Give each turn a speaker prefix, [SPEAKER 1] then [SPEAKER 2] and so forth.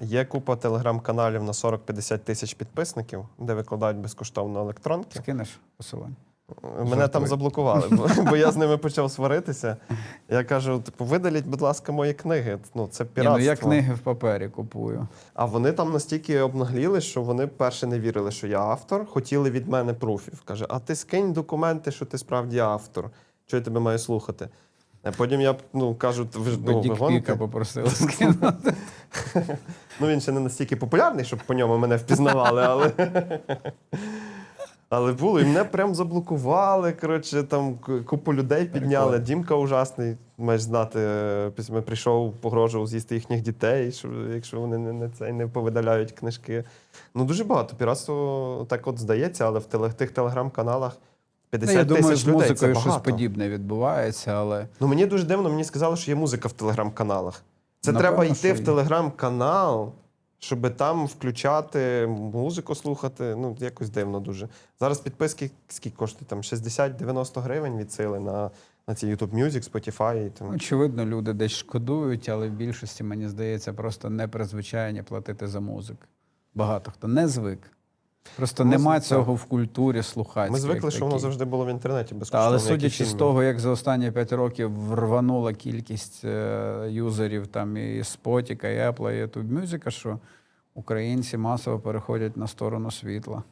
[SPEAKER 1] Є купа телеграм-каналів на 40-50 тисяч підписників, де викладають безкоштовно електронки.
[SPEAKER 2] Скинеш посилання.
[SPEAKER 1] Мене там заблокували, бо, бо я з ними почав сваритися. Я кажу: типу, видаліть, будь ласка, мої книги. Ну, це
[SPEAKER 2] Ні, ну я книги в папері купую.
[SPEAKER 1] А вони там настільки обнагліли, що вони перше не вірили, що я автор, хотіли від мене пруфів. Каже, а ти скинь документи, що ти справді автор. Що я тебе маю слухати? А потім я ну, кажу, ви ж ну, ви
[SPEAKER 2] Дікпіка
[SPEAKER 1] гоните?
[SPEAKER 2] попросили скинути.
[SPEAKER 1] Ну він ще не настільки популярний, щоб по ньому мене впізнавали, але. Але було, і мене прям заблокували. Коротше, там купу людей підняли. Дімка ужасний, маєш знати. е, Після прийшов, погрожував з'їсти їхніх дітей, що, якщо вони не, не, це, не повидаляють книжки. Ну, дуже багато. Піратство так от здається, але в тих телеграм-каналах 50
[SPEAKER 2] Ну, я думаю,
[SPEAKER 1] тисяч
[SPEAKER 2] з
[SPEAKER 1] людей. Це
[SPEAKER 2] музикою щось
[SPEAKER 1] багато.
[SPEAKER 2] подібне відбувається, але
[SPEAKER 1] Ну мені дуже дивно, мені сказали, що є музика в телеграм-каналах. Це
[SPEAKER 2] Напевно,
[SPEAKER 1] треба йти в телеграм-канал, щоб там включати музику, слухати. Ну, якось дивно дуже. Зараз підписки скільки коштують? Там 60-90 гривень від сили на, на ці YouTube Music, Spotify. І там.
[SPEAKER 2] очевидно, люди десь шкодують, але в більшості, мені здається, просто не призвичайні платити за музику. Багато хто не звик. Просто
[SPEAKER 1] Ми
[SPEAKER 2] нема цього в культурі слухати.
[SPEAKER 1] Ми звикли, що воно завжди було в інтернеті безкоштовно.
[SPEAKER 2] але судячи з того, як за останні 5 років рванула кількість е, юзерів там і Spotify, і Apple, і YouTube Music, що українці масово переходять на сторону світла.